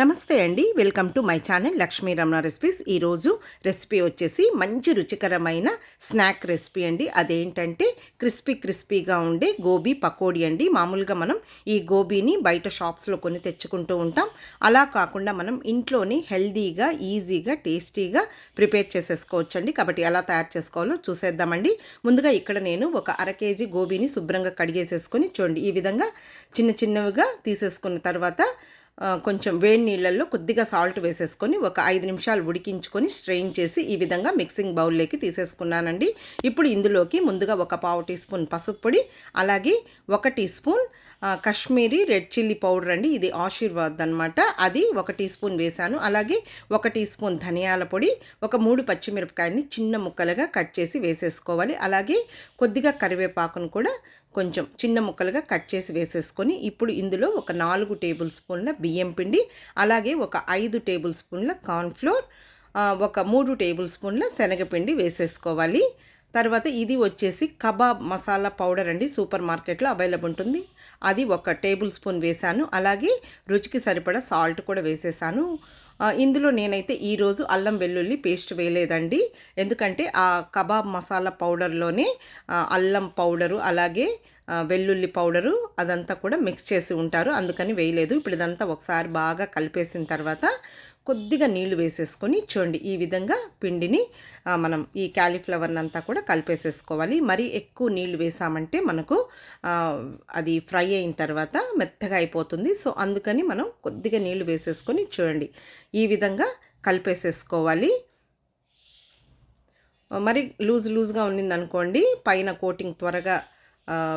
నమస్తే అండి. Welcome to my channel Lakshmi Ramana recipes. ఈరోజు రెసిపీ వచ్చేసి మంచి రుచికరమైన స్నాక్ రెసిపీ అండి. అదేంటంటే క్రిస్పీ క్రిస్పీగా ఉండే గోబీ పకోడీ అండి. మామూలుగా మనం ఈ గోబీని బయట షాప్స్లో కొని తెచ్చుకుంటూ ఉంటాం. అలా కాకుండా మనం ఇంట్లోనే హెల్దీగా ఈజీగా టేస్టీగా ప్రిపేర్ చేసేసుకోవచ్చండి. కాబట్టి ఎలా తయారు చేసుకోవాలో చూసేద్దామండి. ముందుగా ఇక్కడ నేను ఒక అర కేజీ గోబీని శుభ్రంగా కడిగేసేసుకొని చూడండి. ఈ విధంగా చిన్న చిన్నవిగా తీసేసుకున్న తర్వాత కొంచెం వేడి నీళ్ళల్లో కొద్దిగా సాల్ట్ వేసేసుకొని ఒక ఐదు నిమిషాలు ఉడికించుకొని స్ట్రెయిన్ చేసి ఈ విధంగా మిక్సింగ్ బౌల్లోకి తీసేసుకున్నానండి. ఇప్పుడు ఇందులోకి ముందుగా ఒక పావు టీ స్పూన్ పసుపు పొడి అలాగే ఒక teaspoon Kashmiri red chilli powder అండి ఇది ఆశీర్వాద్ అనమాట అది ఒక టీ స్పూన్ వేశాను. అలాగే ఒక టీ స్పూన్ ధనియాల పొడి ఒక మూడు పచ్చిమిరపకాయని చిన్న ముక్కలుగా కట్ చేసి వేసేసుకోవాలి. అలాగే కొద్దిగా కరివేపాకును కూడా కొంచెం చిన్న ముక్కలుగా కట్ చేసి వేసేసుకొని ఇప్పుడు ఇందులో ఒక నాలుగు టేబుల్ స్పూన్ల బియ్యం పిండి అలాగే ఒక ఐదు టేబుల్ స్పూన్ల కార్న్ఫ్లోర్ ఒక మూడు టేబుల్ స్పూన్ల శనగపిండి వేసేసుకోవాలి. తర్వాత ఇది వచ్చేసి కబాబ్ మసాలా పౌడర్ అండి సూపర్ మార్కెట్లో అవైలబుల్ ఉంటుంది. అది ఒక టేబుల్ స్పూన్ వేశాను. అలాగే రుచికి సరిపడా సాల్ట్ కూడా వేసేసాను. ఇందులో నేనైతే ఈరోజు అల్లం వెల్లుల్లి పేస్ట్ వేయలేదండి. ఎందుకంటే ఆ కబాబ్ మసాలా పౌడర్లోనే అల్లం పౌడరు అలాగే వెల్లుల్లి పౌడరు అదంతా కూడా మిక్స్ చేసి ఉంటారు. అందుకని వేయలేదు. ఇప్పుడు ఇదంతా ఒకసారి బాగా కలిపేసిన తర్వాత కొద్దిగా నీళ్ళు వేసేసుకొని చూడండి ఈ విధంగా పిండిని మనం ఈ క్యాలీఫ్లవర్ని అంతా కూడా కలిపేసేసుకోవాలి. మరీ ఎక్కువ నీళ్ళు వేసామంటే మనకు అది ఫ్రై అయిన తర్వాత మెత్తగా అయిపోతుంది. సో అందుకని మనం కొద్దిగా నీళ్ళు వేసేసుకొని చూడండి ఈ విధంగా కలిపేసేసుకోవాలి. మరి లూజ్ లూజ్గా ఉన్నిందనుకోండి పైన కోటింగ్ త్వరగా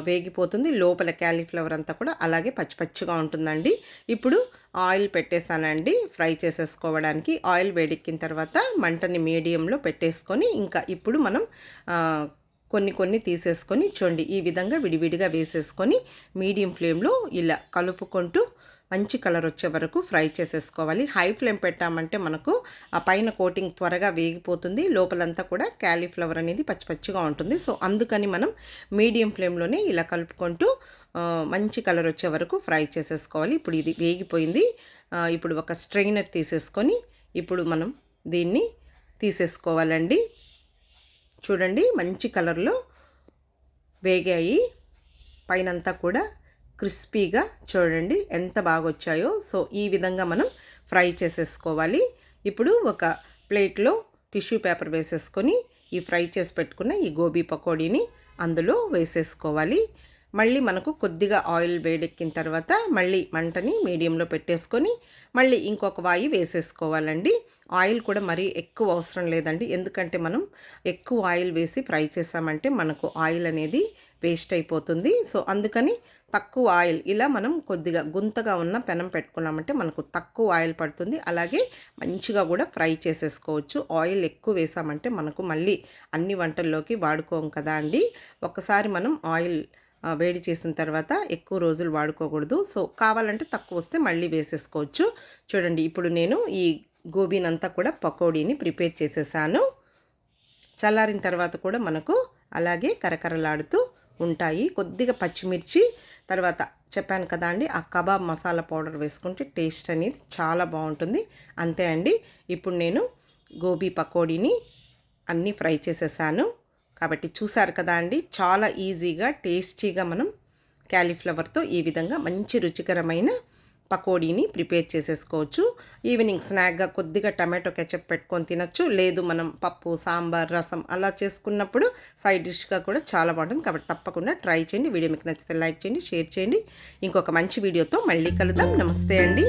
వేగిపోతుంది. లోపల క్యాలీఫ్లవర్ అంతా కూడా అలాగే పచ్చి పచ్చిగా ఉంటుందండి. ఇప్పుడు ఆయిల్ పెట్టేశానండి. ఫ్రై చేసేసుకోవడానికి ఆయిల్ వేడెక్కిన తర్వాత మంటని మీడియంలో పెట్టేసుకొని ఇంకా ఇప్పుడు మనం కొన్ని కొన్ని తీసేసుకొని చూడండి. ఈ విధంగా విడివిడిగా వేసేసుకొని మీడియం ఫ్లేమ్లో ఇలా కలుపుకుంటూ మంచి కలర్ వచ్చే వరకు ఫ్రై చేసేసుకోవాలి. హై ఫ్లేమ్ పెట్టామంటే మనకు ఆ పైన కోటింగ్ త్వరగా వేగిపోతుంది. లోపలంతా కూడా క్యాలీఫ్లవర్ అనేది పచ్చి పచ్చిగా ఉంటుంది. సో అందుకని మనం మీడియం ఫ్లేమ్లోనే ఇలా కలుపుకుంటూ మంచి కలర్ వచ్చే వరకు ఫ్రై చేసేసుకోవాలి. ఇప్పుడు ఇది వేగిపోయింది. ఇప్పుడు ఒక స్ట్రైనర్ తీసేసుకొని ఇప్పుడు మనం దీన్ని తీసేసుకోవాలండి. చూడండి మంచి కలర్లో వేగాయి. పైనంతా కూడా క్రిస్పీగా చూడండి ఎంత బాగా వచ్చాయో సో ఈ విధంగా మనం ఫ్రై చేసేసుకోవాలి. ఇప్పుడు ఒక ప్లేట్లో టిష్యూ పేపర్ వేసేసుకొని ఈ ఫ్రై చేసి పెట్టుకున్న ఈ గోబీ పకోడీని అందులో వేసేసుకోవాలి. మళ్ళీ మనకు కొద్దిగా ఆయిల్ వేడెక్కిన తర్వాత మళ్ళీ మంటని మీడియంలో పెట్టేసుకొని మళ్ళీ ఇంకొక వాయి వేసేసుకోవాలండి. ఆయిల్ కూడా మరీ ఎక్కువ అవసరం లేదండి. ఎందుకంటే మనం ఎక్కువ ఆయిల్ వేసి ఫ్రై చేసామంటే మనకు ఆయిల్ అనేది వేస్ట్ అయిపోతుంది. సో అందుకని తక్కువ ఆయిల్ ఇలా మనం కొద్దిగా గుంతగా ఉన్న పెనం పెట్టుకున్నామంటే మనకు తక్కువ ఆయిల్ పడుతుంది. అలాగే మంచిగా కూడా ఫ్రై చేసేసుకోవచ్చు. ఆయిల్ ఎక్కువ వేసామంటే మనకు మళ్ళీ అన్ని వంటల్లోకి వాడుకోం కదా అండి. ఒకసారి మనం ఆయిల్ వేడి చేసిన తర్వాత ఎక్కువ రోజులు వాడుకోకూడదు. సో కావాలంటే తక్కువ వస్తే మళ్ళీ వేసేసుకోవచ్చు. చూడండి ఇప్పుడు నేను ఈ గోబీనంతా కూడా పకోడీని ప్రిపేర్ చేసేసాను. చల్లారిన తర్వాత కూడా మనకు అలాగే కరకరలాడుతూ ఉంటాయి. కొద్దిగా పచ్చిమిర్చి తర్వాత చెప్పాను కదా అండి ఆ కబాబ్ మసాలా పౌడర్ వేసుకుంటే టేస్ట్ అనేది చాలా బాగుంటుంది. అంతే అండి ఇప్పుడు నేను గోబీ పకోడీని అన్నీ ఫ్రై చేసేసాను. కాబట్టి చూసారు కదా అండి చాలా ఈజీగా టేస్టీగా మనం క్యాలీఫ్లవర్తో ఈ విధంగా మంచి రుచికరమైన పకోడీని ప్రిపేర్ చేసేసుకోవచ్చు. ఈవినింగ్ స్నాక్గా కొద్దిగా టమాటో కెచప్ పెట్టుకొని తినచ్చు. లేదు మనం పప్పు సాంబార్ రసం అలా చేసుకున్నప్పుడు సైడ్ డిష్గా కూడా చాలా బాగుంటుంది. కాబట్టి తప్పకుండా ట్రై చేయండి. వీడియో మీకు నచ్చితే లైక్ చేయండి షేర్ చేయండి. ఇంకొక మంచి వీడియోతో మళ్ళీ కలుద్దాం. నమస్తే అండి.